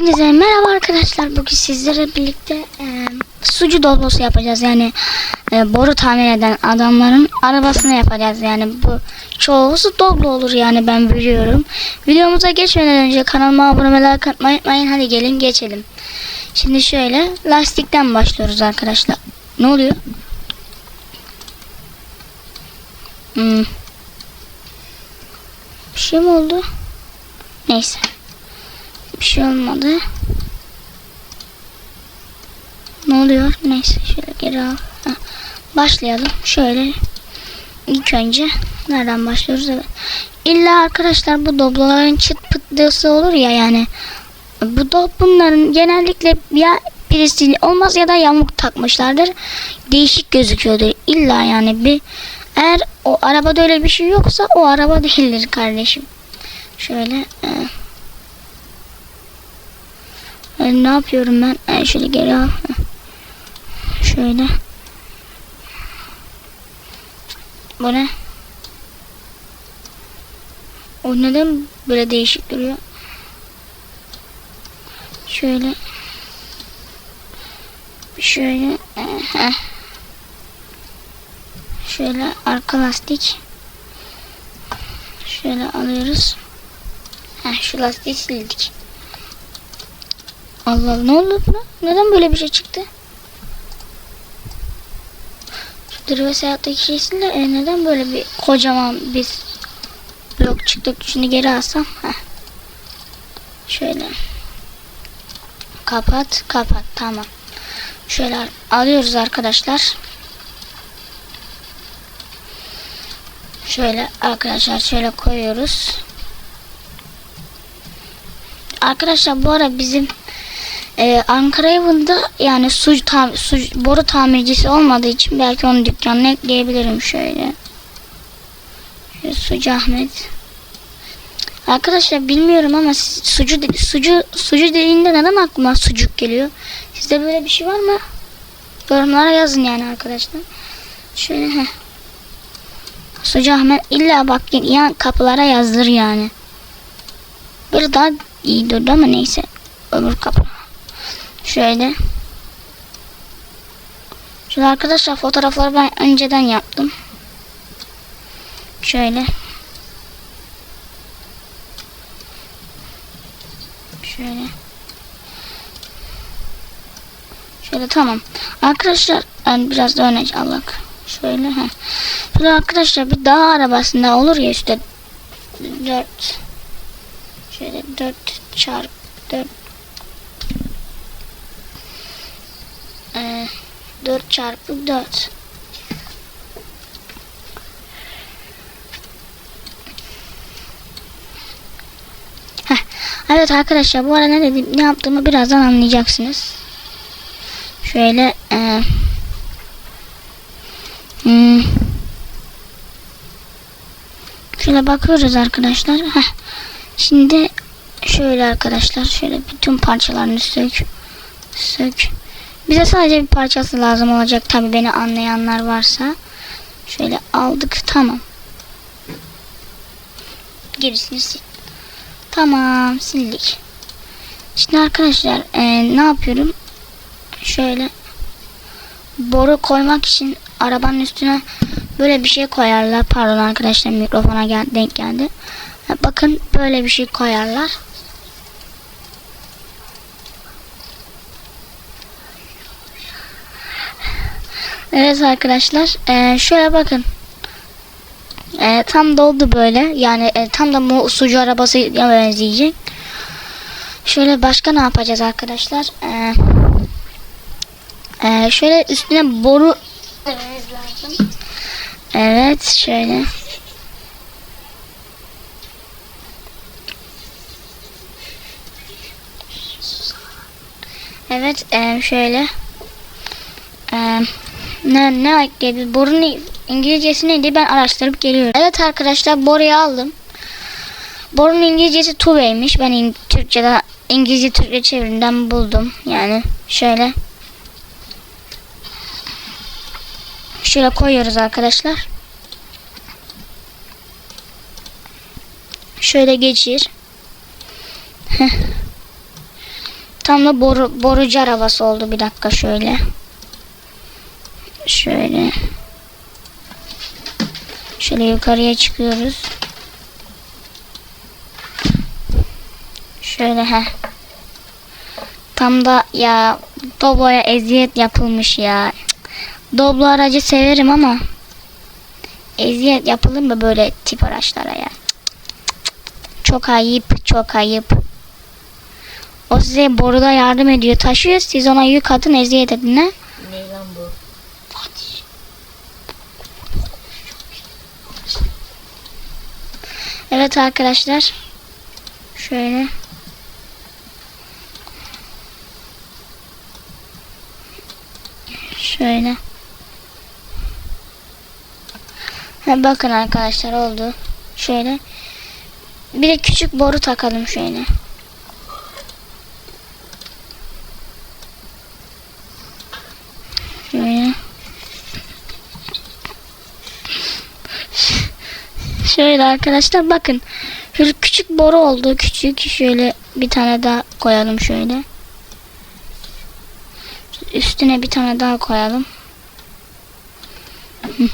Hepinize merhaba arkadaşlar. Bugün sizlerle birlikte e, sucu doblosu yapacağız. Yani e, boru tamir eden adamların arabasını yapacağız. Yani bu çoğusu doblo olur yani ben biliyorum. Videomuza geçmeden önce kanalıma abone ve like. Hadi gelin geçelim. Şimdi şöyle lastikten başlıyoruz arkadaşlar. Ne oluyor? Hmm. Bir şey mi oldu? Neyse. Bir şey olmadı. Ne oluyor? Neyse şöyle geri al. Heh. Başlayalım. Şöyle ilk önce nereden başlıyoruz? Evet. İlla arkadaşlar bu dobloların çıt pıtlısı olur ya yani. Bu dob bunların genellikle ya birisi olmaz ya da yamuk takmışlardır. Değişik gözüküyordur. İlla yani bir eğer o arabada öyle bir şey yoksa o araba değildir kardeşim. Şöyle e, e, ne yapıyorum ben? E, şöyle geri al. Şöyle. Bu ne? O neden böyle değişik duruyor? Şöyle. Şöyle. e, heh. Şöyle arka lastik. Şöyle alıyoruz. Heh, şu lastiği sildik. Allah ne oldu buna? Neden böyle bir şey çıktı? Şu Dırve seyahatteki şeysiyle e, neden böyle bir kocaman bir blok çıktı? Şunu geri alsam. Heh. Şöyle. Kapat kapat tamam. Şöyle alıyoruz arkadaşlar. Şöyle arkadaşlar şöyle koyuyoruz. Arkadaşlar bu ara bizim ee, Ankara Evi'nde yani su, tam, su boru tamircisi olmadığı için belki onun dükkanına ekleyebilirim şöyle. şöyle sucu Ahmet. Arkadaşlar bilmiyorum ama siz- sucu sucu sucu dediğinde neden aklıma sucuk geliyor? Sizde böyle bir şey var mı? Yorumlara yazın yani arkadaşlar. Şöyle heh. Sucu Ahmet illa bak yan kapılara yazdır yani. Böyle daha iyi durdu ama neyse. Öbür kapı. Şöyle. Şöyle arkadaşlar fotoğrafları ben önceden yaptım. Şöyle. Şöyle. Şöyle tamam. Arkadaşlar ben biraz da öne alak. Şöyle ha. Şöyle arkadaşlar bir dağ arabasında olur ya işte 4 şöyle 4 çarpı 4 e, 4 çarpı 4 Heh. Evet arkadaşlar bu ara ne dedim ne yaptığımı birazdan anlayacaksınız. Şöyle e, hmm, şöyle bakıyoruz arkadaşlar. Heh. Şimdi şöyle arkadaşlar şöyle bütün parçalarını sök sök. Bize sadece bir parçası lazım olacak tabi beni anlayanlar varsa. Şöyle aldık tamam. Gerisini sil. Tamam sildik. Şimdi arkadaşlar e, ne yapıyorum? Şöyle boru koymak için arabanın üstüne böyle bir şey koyarlar. Pardon arkadaşlar mikrofona gel denk geldi. Ha, Bakın böyle bir şey koyarlar. Evet arkadaşlar eee, şöyle bakın. Eee, tam doldu böyle yani e, tam da bu sucu arabası benzeyecek. Şöyle başka ne yapacağız arkadaşlar? Eee, eee, şöyle üstüne boru. Evet şöyle. Evet eee, şöyle. Eee ne ne ekledi? Borun İngilizcesi neydi? Ben araştırıp geliyorum. Evet arkadaşlar boruyu aldım. Borun İngilizcesi tuve'ymiş. Ben İng Türkçe'de İngilizce Türkçe çevirinden buldum. Yani şöyle. Şöyle koyuyoruz arkadaşlar. Şöyle geçir. Tam da boru, borucu arabası oldu bir dakika şöyle. Şöyle. Şöyle yukarıya çıkıyoruz. Şöyle he. Tam da ya Doblo'ya eziyet yapılmış ya. Doblo aracı severim ama eziyet yapılır mı böyle tip araçlara ya? Çok ayıp, çok ayıp. O size boruda yardım ediyor, taşıyor. Siz ona yük atın, eziyet edin ne? Ne lan bu? Evet arkadaşlar. Şöyle. Şöyle. Ha, bakın arkadaşlar oldu. Şöyle. Bir de küçük boru takalım şöyle. Şöyle. Şöyle arkadaşlar bakın. Şöyle küçük boru oldu. Küçük. Şöyle bir tane daha koyalım şöyle. Üstüne bir tane daha koyalım. Hı.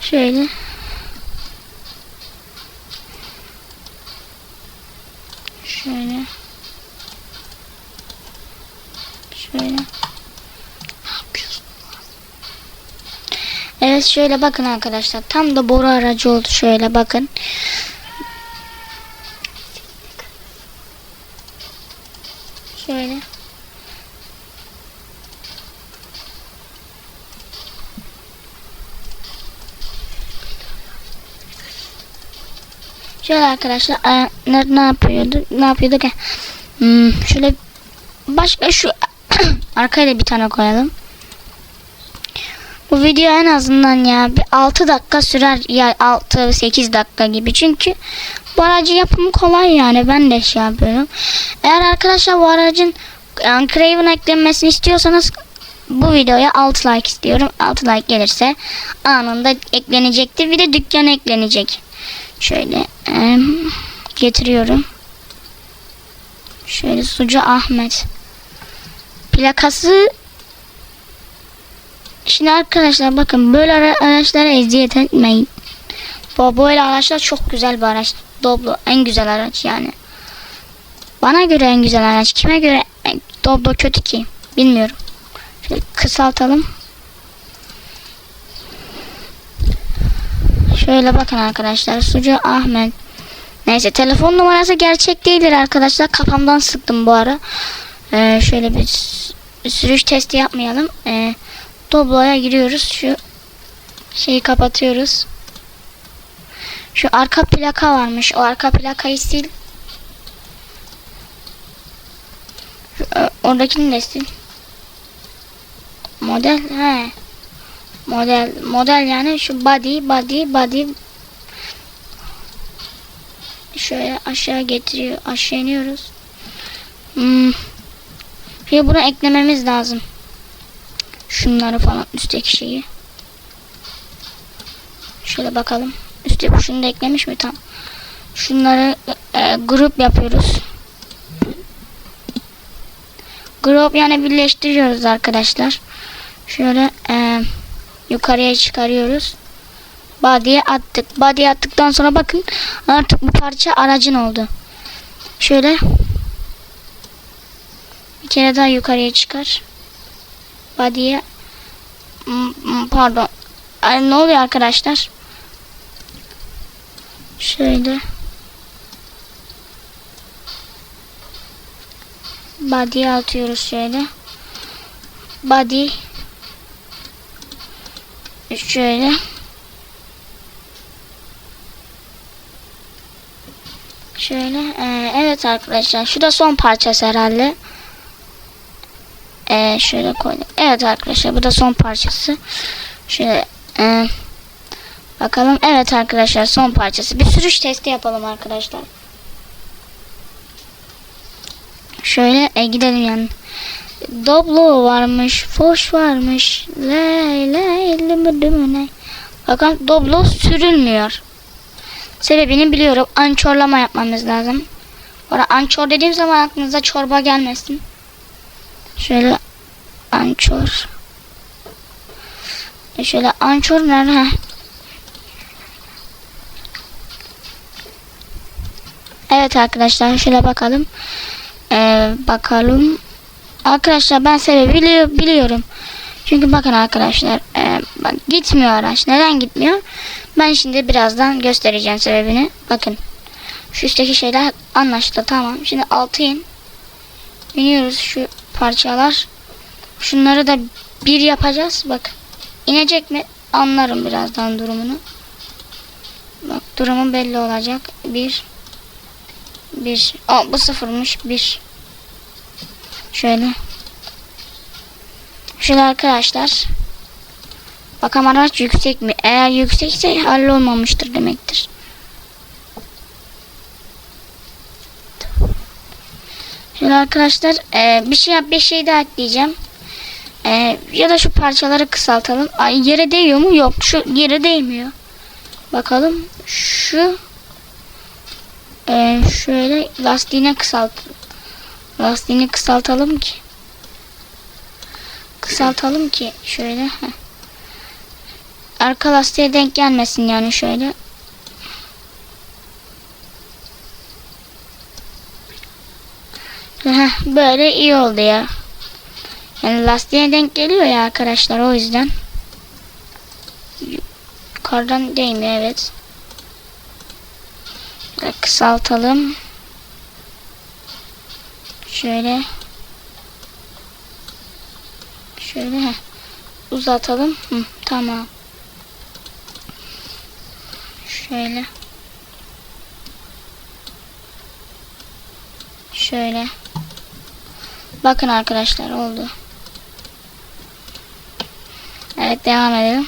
Şöyle. Şöyle. Şöyle. Evet şöyle bakın arkadaşlar. Tam da boru aracı oldu. Şöyle bakın. Şöyle. Şöyle arkadaşlar e, ne, ne yapıyorduk? Ne yapıyorduk? E, Hmm, şöyle başka şu arkaya da bir tane koyalım. Bu video en azından ya bir 6 dakika sürer ya 6-8 dakika gibi çünkü bu aracı yapımı kolay yani ben de şey yapıyorum. Eğer arkadaşlar bu aracın yani Craven eklenmesini istiyorsanız bu videoya 6 like istiyorum. 6 like gelirse anında eklenecektir. Bir de dükkan eklenecek. Şöyle getiriyorum. Şöyle Sucu Ahmet. Plakası Şimdi arkadaşlar bakın böyle ara- araçlara eziyet etmeyin. Bu böyle araçlar çok güzel bir araç. Doblo en güzel araç yani. Bana göre en güzel araç. Kime göre Doblo kötü ki? Bilmiyorum. Şöyle kısaltalım. Şöyle bakın arkadaşlar. Sucu Ahmet. Neyse telefon numarası gerçek değildir arkadaşlar. Kafamdan sıktım bu ara. Ee, şöyle bir sürüş testi yapmayalım. Ee, Doblo'ya giriyoruz. Şu şeyi kapatıyoruz. Şu arka plaka varmış. O arka plakayı sil. Şu, ö, oradakini de sil. Model he. Model model yani şu body body body şöyle aşağı getiriyor. Aşağı iniyoruz. Hmm. Şimdi bunu eklememiz lazım. Şunları falan üstteki şeyi. Şöyle bakalım. Üstte şunu da eklemiş mi tam? Şunları e, grup yapıyoruz. Grup yani birleştiriyoruz arkadaşlar. Şöyle e, yukarıya çıkarıyoruz. Body'ye attık. Body'ye attıktan sonra bakın artık bu parça aracın oldu. Şöyle bir kere daha yukarıya çıkar. Body'ye pardon. Ay, ne oluyor arkadaşlar? Şöyle. Body'ye atıyoruz şöyle. Body. Şöyle. Şöyle. ee, evet arkadaşlar. Şu da son parçası herhalde. Ee, şöyle koydum. Evet arkadaşlar bu da son parçası. Şöyle ee, bakalım. Evet arkadaşlar son parçası. Bir sürüş testi yapalım arkadaşlar. Şöyle e, gidelim yani. Doblo varmış, foş varmış. Ley ley lümü dümü ne. Bakın Doblo sürülmüyor. Sebebini biliyorum. Ançorlama yapmamız lazım. Orada ançor dediğim zaman aklınıza çorba gelmesin. Şöyle ançor. E Şöyle ançor nerede? Evet arkadaşlar şöyle bakalım. Ee, bakalım. Arkadaşlar ben sebebi bili- biliyorum. Çünkü bakın arkadaşlar e, bak gitmiyor araç. Neden gitmiyor? Ben şimdi birazdan göstereceğim sebebini. Bakın. Şu üstteki şeyler anlaşıldı tamam. Şimdi altı in. İniyoruz şu parçalar. Şunları da bir yapacağız. Bak. İnecek mi? Anlarım birazdan durumunu. Bak durumu belli olacak. Bir. Bir. Aa, bu sıfırmış. Bir. Şöyle. Şöyle arkadaşlar. Bakalım araç yüksek mi? Eğer yüksekse hallolmamıştır demektir. Şöyle arkadaşlar e, bir şey bir şey daha ekleyeceğim. E, ya da şu parçaları kısaltalım. Ay, yere değiyor mu? Yok. Şu yere değmiyor. Bakalım. Şu e, şöyle lastiğine kısalt. Lastiğini kısaltalım ki. Kısaltalım ki şöyle. heh. Arka lastiğe denk gelmesin yani şöyle. Heh, böyle iyi oldu ya. Yani lastiğe denk geliyor ya arkadaşlar o yüzden. Yukarıdan değmiyor evet. Kısaltalım. Şöyle. Şöyle uzatalım. Hı, tamam. Şöyle. Şöyle. Bakın arkadaşlar oldu. Evet devam edelim.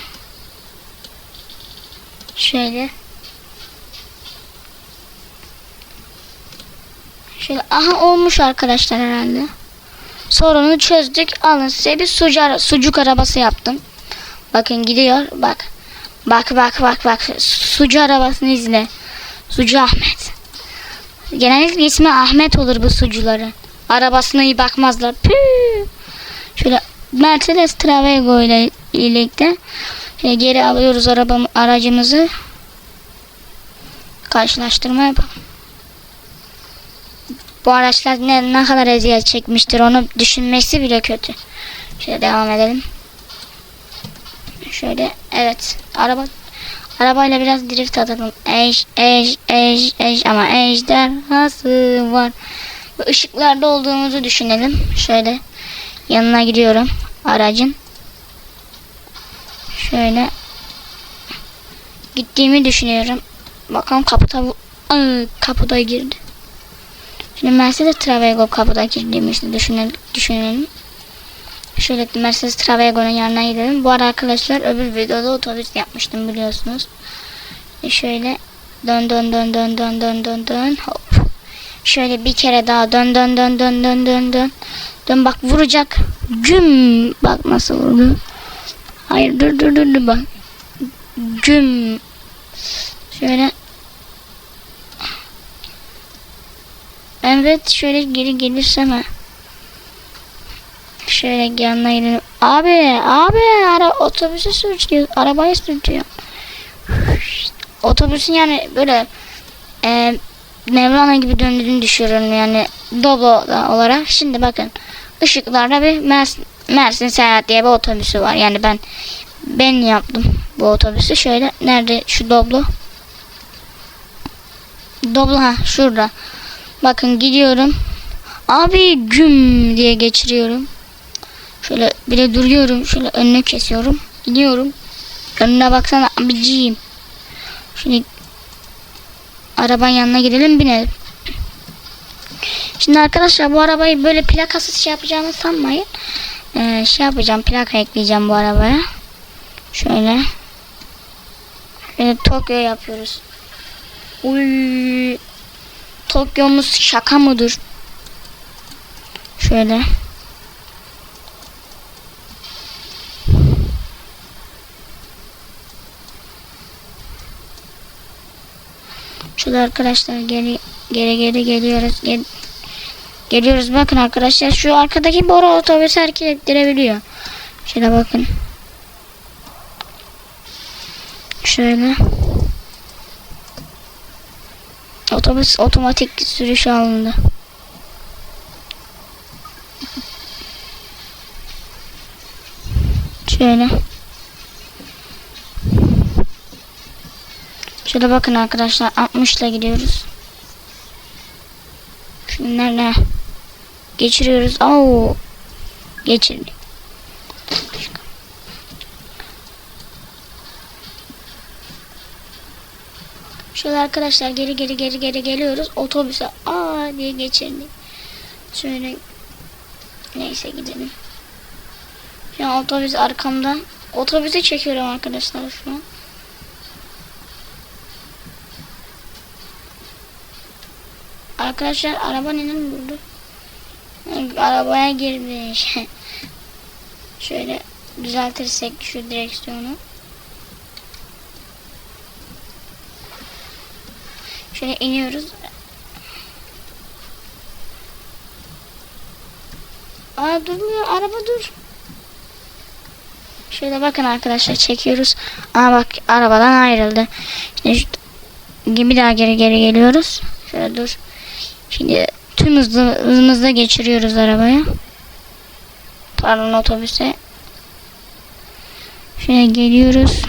Şöyle. Şöyle aha olmuş arkadaşlar herhalde. Sorunu çözdük. Alın size bir sucu, sucuk arabası yaptım. Bakın gidiyor. Bak. Bak bak bak bak. Sucu arabasını izle. Sucu Ahmet. Genellikle ismi Ahmet olur bu sucuların. Arabasına iyi bakmazlar. Püh. Şöyle Mercedes Travego ile birlikte e, geri alıyoruz arabam, aracımızı. Karşılaştırma yapalım. Bu araçlar ne, ne kadar eziyet çekmiştir onu düşünmesi bile kötü. Şöyle devam edelim. Şöyle evet araba arabayla biraz drift atalım. Ej ej ej ej ama ejderhası var. Bu ışıklarda olduğumuzu düşünelim. Şöyle yanına gidiyorum aracın. Şöyle gittiğimi düşünüyorum. Bakalım kapıda Aa, kapıda girdi. Şimdi Mercedes Travego kapıda girdiğimizi düşünelim. düşünelim. Şöyle Mercedes Travego'nun yanına gidelim. Bu arada arkadaşlar öbür videoda otobüs yapmıştım biliyorsunuz. E şöyle dön dön dön dön dön dön dön dön hop. Şöyle bir kere daha dön dön dön dön dön dön dön. Dön bak vuracak. Güm bak nasıl vurdu. Hayır dur dur dur dur bak. Güm. Şöyle Evet şöyle geri gelirsem ha. Şöyle yanına gidelim. Abi abi ara otobüsü sürtüyor. Arabayı sürtüyor. Otobüsün yani böyle e, Mevlana gibi döndüğünü düşürüyorum yani Doblo olarak. Şimdi bakın ışıklarda bir Mersin, Mersin Seyahat diye bir otobüsü var. Yani ben ben yaptım bu otobüsü. Şöyle nerede şu Doblo? Doblo ha şurada. Bakın gidiyorum. Abi güm diye geçiriyorum. Şöyle bir de duruyorum. Şöyle önüne kesiyorum. Gidiyorum. Önüne baksana abiciğim. Şimdi arabanın yanına gidelim binelim. Şimdi arkadaşlar bu arabayı böyle plakasız şey yapacağımı sanmayın. Ee, şey yapacağım plaka ekleyeceğim bu arabaya. Şöyle. Şöyle Tokyo yapıyoruz. Uy. Tokyo'muz şaka mıdır? Şöyle. Şöyle arkadaşlar geri geri geri geliyoruz. Gel, geliyoruz bakın arkadaşlar şu arkadaki boru otobüs hareket ettirebiliyor. Şöyle bakın. Şöyle. Otobüs otomatik sürüş alındı. Şöyle. Şöyle bakın arkadaşlar 60 ile gidiyoruz. Şunlarla geçiriyoruz. Oo. Geçirdik. Şöyle arkadaşlar geri geri geri geri geliyoruz. Otobüse aa diye geçirdik. Şöyle neyse gidelim. An otobüs arkamda. Otobüse çekiyorum arkadaşlar şu an. Arkadaşlar araba neden durdu? Arabaya girmiş. Şöyle düzeltirsek şu direksiyonu. Şöyle iniyoruz. Aa durmuyor araba dur. Şöyle bakın arkadaşlar çekiyoruz. Aa bak arabadan ayrıldı. Şimdi şu, bir daha geri geri geliyoruz. Şöyle dur. Şimdi tüm hızlı, hızımızda geçiriyoruz arabaya. Pardon otobüse. Şöyle geliyoruz.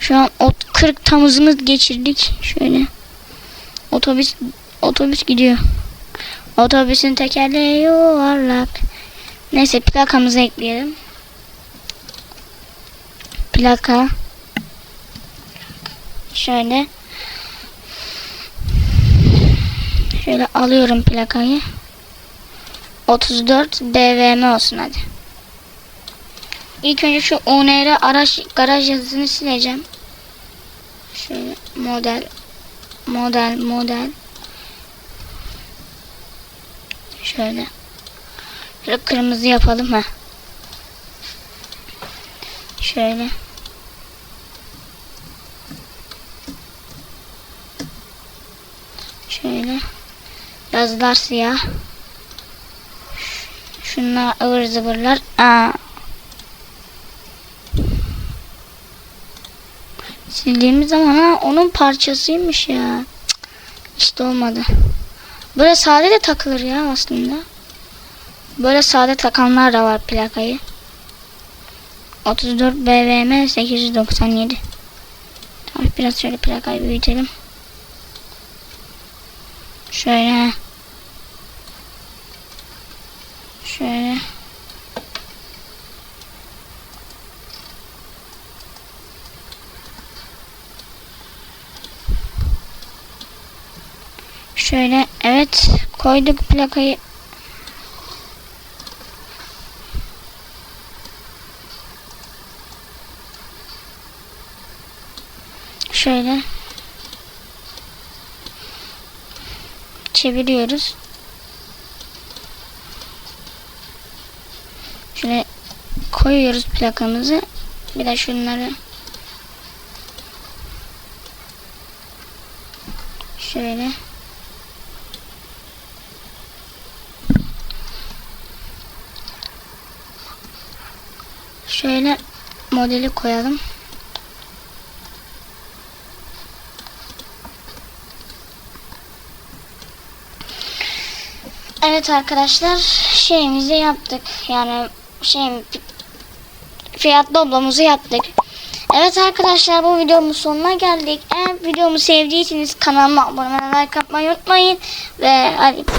Şu an ot 40 tam hızımız geçirdik. Şöyle. Otobüs otobüs gidiyor. Otobüsün tekerleği yuvarlak. Neyse plakamızı ekleyelim. Plaka. Şöyle. Şöyle alıyorum plakayı. 34 BVM olsun hadi. İlk önce şu UNR araç garaj yazısını sileceğim. Şöyle model model model şöyle şöyle kırmızı yapalım ha şöyle şöyle yazılar siyah şunlar ıvır zıvırlar. Aa. sildiğimiz zaman ha onun parçasıymış ya. Cık, işte olmadı. Böyle sade de takılır ya aslında. Böyle sade takanlar da var plakayı. 34 BVM 897 Tamam biraz şöyle plakayı büyütelim. Şöyle. Şöyle. Evet koyduk plakayı. Şöyle. çeviriyoruz. Şöyle koyuyoruz plakamızı. Bir de şunları şöyle şöyle modeli koyalım. Evet arkadaşlar şeyimizi yaptık. Yani şey fiyat doblomuzu yaptık. Evet arkadaşlar bu videomun sonuna geldik. Eğer videomu sevdiyseniz kanalıma abone olmayı, like atmayı unutmayın. Ve hadi bye.